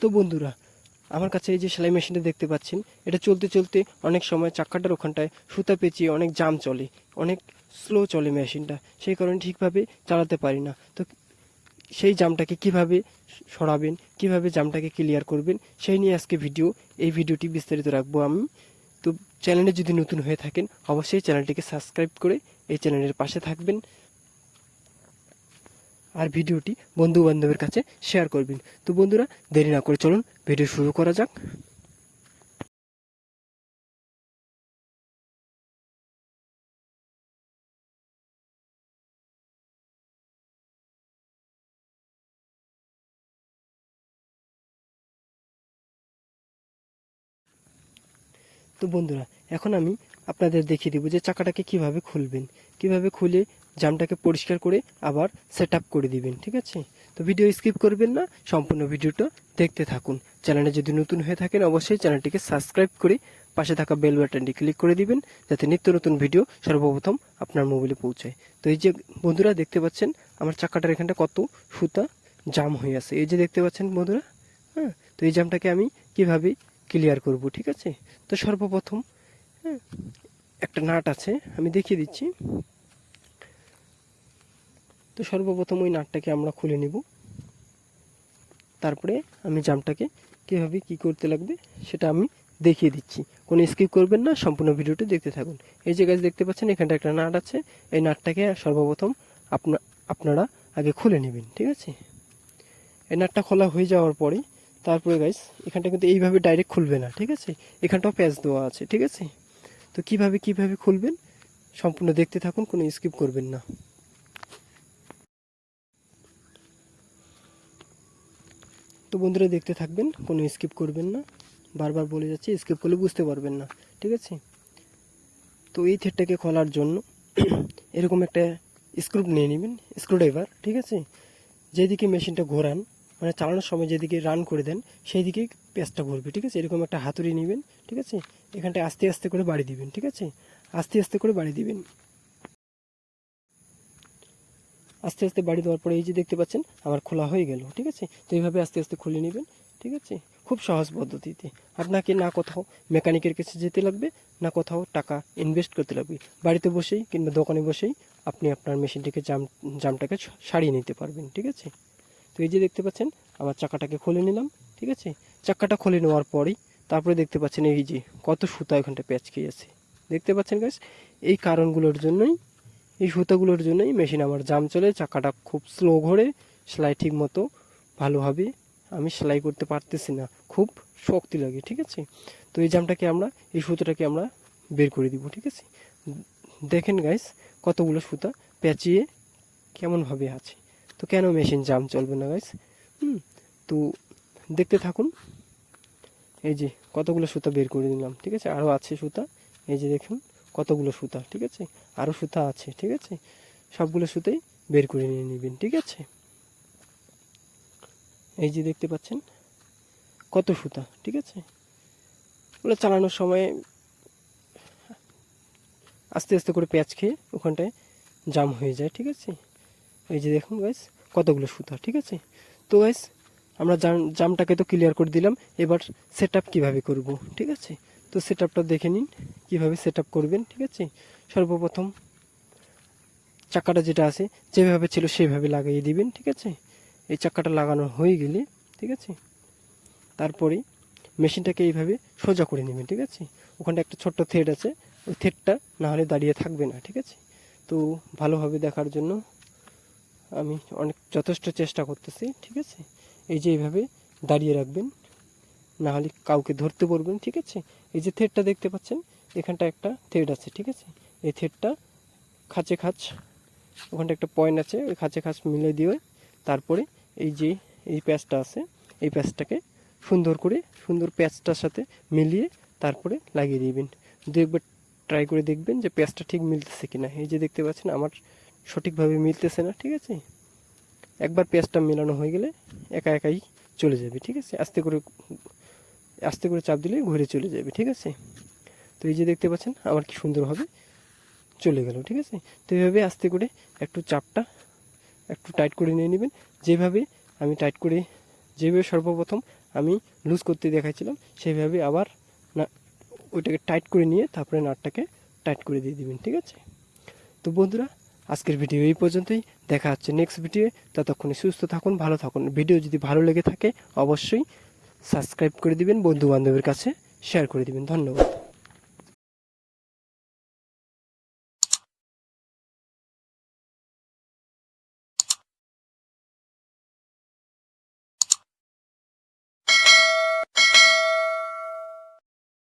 তো বন্ধুরা, আমার কাছে এই যে সেলাই মেশিনটা দেখতে পাচ্ছেন, এটা চলতে চলতে অনেক সময় চাক্কাটার ওখানটায় সুতা পেঁচিয়ে অনেক জাম চলে, অনেক স্লো চলে মেশিনটা, সেই কারণে ঠিকভাবে চালাতে পারি না। তো সেই জামটাকে কীভাবে সরাবেন, কীভাবে জামটাকে ক্লিয়ার করবেন, সেই নিয়ে আজকে ভিডিও এই ভিডিওটি বিস্তারিত রাখব আমি। তো চ্যানেলে যদি নতুন হয়ে থাকেন, অবশ্যই চ্যানেলটিকে সাবস্ক্রাইব করে এই চ্যানেলের পাশে থাকবেন। আর ভিডিওটি বন্ধু বান্ধবের কাছে শেয়ার করবেন। তো বন্ধুরা, দেরি না করে চলুন, ভিডিও শুরু করা যাক। তো বন্ধুরা, এখন আমি আপনাদের দেখিয়ে দেবো যে চাকাটাকে কীভাবে খুলবেন। কীভাবে খুলে জামটাকে পরিষ্কার করে আবার সেট করে দিবেন, ঠিক আছে? তো ভিডিও স্কিপ করবেন না, সম্পূর্ণ ভিডিওটা দেখতে থাকুন। চ্যানেলে যদি নতুন হয়ে থাকেন, অবশ্যই চ্যানেলটিকে সাবস্ক্রাইব করে পাশে থাকা বেল বাটনটি ক্লিক করে দিবেন, যাতে নিত্য নতুন ভিডিও সর্বপ্রথম আপনার মোবাইলে পৌঁছায়। তো এই যে বন্ধুরা, দেখতে পাচ্ছেন আমার চাকাটার এখানটা কত সুতা জাম হয়ে আছে। এই যে দেখতে পাচ্ছেন বন্ধুরা হ্যাঁ? তো এই জামটাকে আমি কীভাবে ক্লিয়ার করব, ঠিক আছে? তো সর্বপ্রথম হ্যাঁ একটা নাট আছে, আমি দেখিয়ে দিচ্ছি। তো সর্বপ্রথম ওই নাটটাকে আমরা খুলে নিব। তারপরে আমি জামটাকে কীভাবে কি করতে লাগবে সেটা আমি দেখিয়ে দিচ্ছি। কোনো স্কিপ করবেন না, সম্পূর্ণ ভিডিওটি দেখতে থাকুন। এই যে গাছ দেখতে পাচ্ছেন, এখানটা একটা নাট আছে। এই নাটটাকে সর্বপ্রথম আপনা, আপনারা আগে খুলে নেবেন, ঠিক আছে? এই নাটটা খোলা হয়ে যাওয়ার পরে তারপরে গাইস এখানটা কিন্তু এইভাবে ডাইরেক্ট খুলবে না, ঠিক আছে? এখানটাও প্যাচ দেওয়া আছে, ঠিক আছে? তো কীভাবে কীভাবে খুলবেন, সম্পূর্ণ দেখতে থাকুন, কোনো স্কিপ করবেন না। তো বন্ধুরা দেখতে থাকবেন, কোনো স্কিপ করবেন না। বারবার বলে যাচ্ছি স্কিপ করলে বুঝতে পারবেন না, ঠিক আছে? তো এই থ্রেডটাকে খোলার জন্য এরকম একটা স্ক্রুপ নিয়ে নেবেন স্ক্রুড্রাইভার ঠিক আছে? যেদিকে মেশিনটা ঘোরান মানে চালানোর সময় যেদিকে রান করে দেন সেই দিকে পেঁচটা ঘুরবে, ঠিক আছে? এরকম একটা হাতুড়ি নেবেন, ঠিক আছে? এখানটায় আস্তে আস্তে করে বাড়ি দিবেন, ঠিক আছে? আস্তে আস্তে করে বাড়ি দিবেন। আস্তে আস্তে বাড়ি দেওয়ার পরে এই যে দেখতে পাচ্ছেন আমার খোলা হয়ে গেল, ঠিক আছে? তো এইভাবে আস্তে আস্তে খুলে নেবেন, ঠিক আছে? খুব সহজ পদ্ধতিতে। আপনাকে না কোথাও মেকানিকের কাছে যেতে লাগবে, না কোথাও টাকা ইনভেস্ট করতে লাগবে। বাড়িতে বসেই কিংবা দোকানে বসেই আপনি আপনার মেশিনটিকে জাম, জামটাকে সারিয়ে নিতে পারবেন, ঠিক আছে? তো এই যে দেখতে পাচ্ছেন, আমার চাকাটাকে খুলে নিলাম, ঠিক আছে? চাকাটা খুলে নেওয়ার পরেই তারপরে দেখতে পাচ্ছেন এই যে কত সুতা এখানটা প্যাচকে আছে। দেখতে পাচ্ছেন গাছ এই কারণগুলোর জন্যই এই সুতাগুলোর জন্যই মেশিন আমার জাম চলে, চাকাটা খুব স্লো ঘোরে, সেলাই ঠিক মতো ভালোভাবে আমি সেলাই করতে পারতেছি না। খুব শক্তি লাগে, ঠিক আছে? তো এই জামটাকে আমরা, এই সুতোটাকে আমরা বের করে দিব, ঠিক আছে? দেখেন গাইস কতগুলো সুতা পেঁচিয়ে কেমনভাবে আছে। তো কেন মেশিন জাম চলবে না গাইস হুম, তো দেখতে থাকুন। এই যে কতগুলো সুতা বের করে দিলাম ঠিক আছে? আরও আছে সুতা। এই যে দেখুন কতগুলো সুতা, ঠিক আছে? আরও সুতা আছে, ঠিক আছে? সবগুলো সুতাই বের করে নিয়ে নেবেন, ঠিক আছে? এই যে দেখতে পাচ্ছেন, কত সুতা, ঠিক আছে? ওগুলো চালানোর সময় আস্তে আস্তে করে পেঁয়াজ খেয়ে ওখানটায় জাম হয়ে যায়, ঠিক আছে? এই যে দেখুন গাইস কতগুলো সুতা, ঠিক আছে? তো গাইস আমরা জাম, জামটাকে তো ক্লিয়ার করে দিলাম, এবার সেট আপ কীভাবে করব, ঠিক আছে? তো সেট আপটা দেখে নিন। কীভাবে সেট করবেন, ঠিক আছে? সর্বপ্রথম চাকাটা যেটা আছে, যেভাবে ছিল সেভাবে লাগিয়ে দিবেন, ঠিক আছে? এই চাকাটা লাগানো হয়ে গেলে, ঠিক আছে? তারপরে মেশিনটাকে এইভাবে সোজা করে নেবেন, ঠিক আছে? ওখানটা একটা ছোট্ট থ্রেড আছে, ওই থ্রেডটা না হলে দাঁড়িয়ে থাকবে না, ঠিক আছে? তো ভালোভাবে দেখার জন্য আমি অনেক যথেষ্ট চেষ্টা করতেছি, ঠিক আছে? এই যে এইভাবে দাঁড়িয়ে রাখবেন, না হলে কাউকে ধরতে পারবেন ঠিক আছে? এই যে থ্রেডটা দেখতে পাচ্ছেন এখানটা একটা থ্রেড আছে, ঠিক আছে? এই থ্রেডটা খাঁচে খাঁচ, ওখানটা একটা পয়েন্ট আছে, ওই খাঁচে খাঁচ মিলে দিয়ে তারপরে এই যে এই প্যাচটা আছে, এই প্যাচটাকে সুন্দর করে, সুন্দর প্যাচটার সাথে মিলিয়ে তারপরে লাগিয়ে দিবেন। দু একবার ট্রাই করে দেখবেন যে প্যাচটা ঠিক মিলতেছে কিনা। এই যে দেখতে পাচ্ছেন, আমার সঠিকভাবে মিলতেছে না, ঠিক আছে? একবার পেঁয়াজটা মেলানো হয়ে গেলে একা একাই চলে যাবে, ঠিক আছে? আস্তে করে আস্তে করে চাপ দিলে ঘুরে চলে যাবে, ঠিক আছে? তো এই যে দেখতে পাচ্ছেন আমার কি সুন্দরভাবে চলে গেল, ঠিক আছে? তো এইভাবে আস্তে করে একটু চাপটা একটু টাইট করে নিয়ে নেবেন। যেভাবে আমি টাইট করে, যেভাবে সর্বপ্রথম আমি লুজ করতে দেখাইছিলাম সেইভাবে আবার না, ওইটাকে টাইট করে নিয়ে তারপরে নাটটাকে টাইট করে দিয়ে দিবেন, ঠিক আছে? তো বন্ধুরা, আজকের ভিডিও এই পর্যন্তই। দেখা হচ্ছে নেক্সট ভিডিও ততক্ষণে সুস্থ থাকুন, ভালো থাকুন। ভিডিও যদি ভালো লেগে থাকে, অবশ্যই সাবস্ক্রাইব করে দিবেন বন্ধু বান্ধবের কাছে শেয়ার করে দিবেন। ধন্যবাদ।